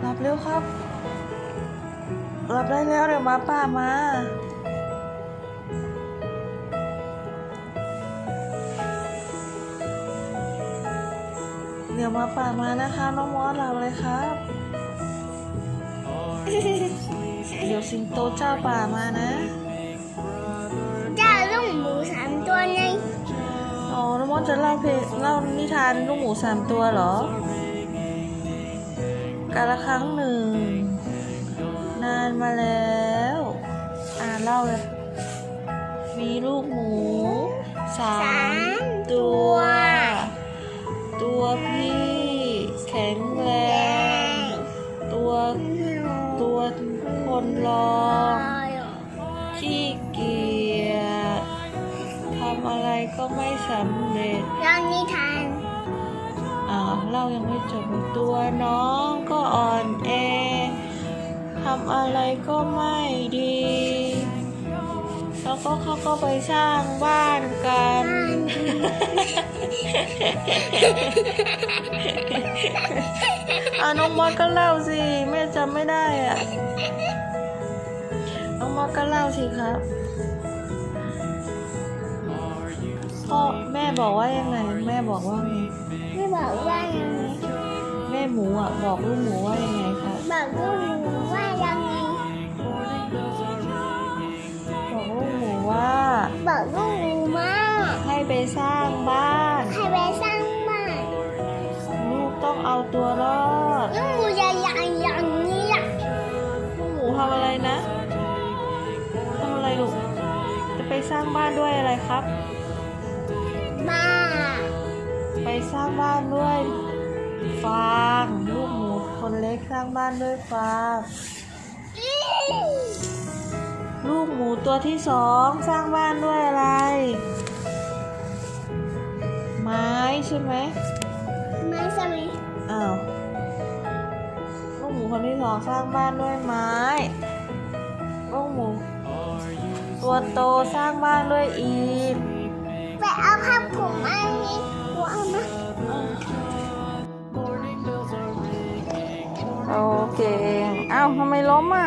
หลับเร็วครับหลับได้แล้วเดี๋ยวหมาป่ามา เดี๋ยวหมาป่ามานะคะน้องมอสหลับเลยครับ เดี๋ยวสิงโตเจ้าป่ามานะจ้าลูกหมูสามตัวไงอ๋อน้องมอสจะเล่าเพลงเล่านิทานลูกหมูสามตัวเหรอ กาละครั้งหนึ่ง นานมาแล้ว อ่านเล่าเลย มีลูกหมูสามตัว ตัวพี่แข็งแรง ตัวตัวคนรองขี้เกียจทำอะไรก็ไม่สำเร็จเรื่องนิทาน ยังไม่จบตัวน้องก็อ่อนแอทำอะไรก็ไม่ดี แล้วก็เขาก็ไปสร้างบ้านกัน อ่าน้องมอสก็เล่าสิแม่จำไม่ได้อะ น้องมอสก็เล่าสิครับ พ่อแม่บอกว่ายังไง แม่บอกว่าไงไม่บอกว่ายังไงแม่หมูอะบอกลูกหมูว่ายังไงครับบอกลูกหมูว่ายังไงบอกลูกหมูว่าบอกลูกหมูมาให้ไปสร้างบ้านให้ไปสร้างบ้านลูกต้องเอาตัวรอดลูกหมูใหญ่ๆอย่างนี้อะลูกหมูทำอะไรนะทำอะไรลูกจะไปสร้างบ้านด้วยอะไรครับางบ้านด้วยฟางลูกหมูคนเล็กสร้างบ้านด้วยฟางลูกหมูตัวที่สองสร้างบ้านด้วยอะไร ไม้ใช่ไหมไม่ใช่ไหมอ้าวลูกหมูคนที่สองสร้างบ้านด้วยไม้ ลูกหมู ตัวโตสร้างบ้านด้วยอิฐไปเอาผ้า โอเคเอ้าทำไมล้มอะ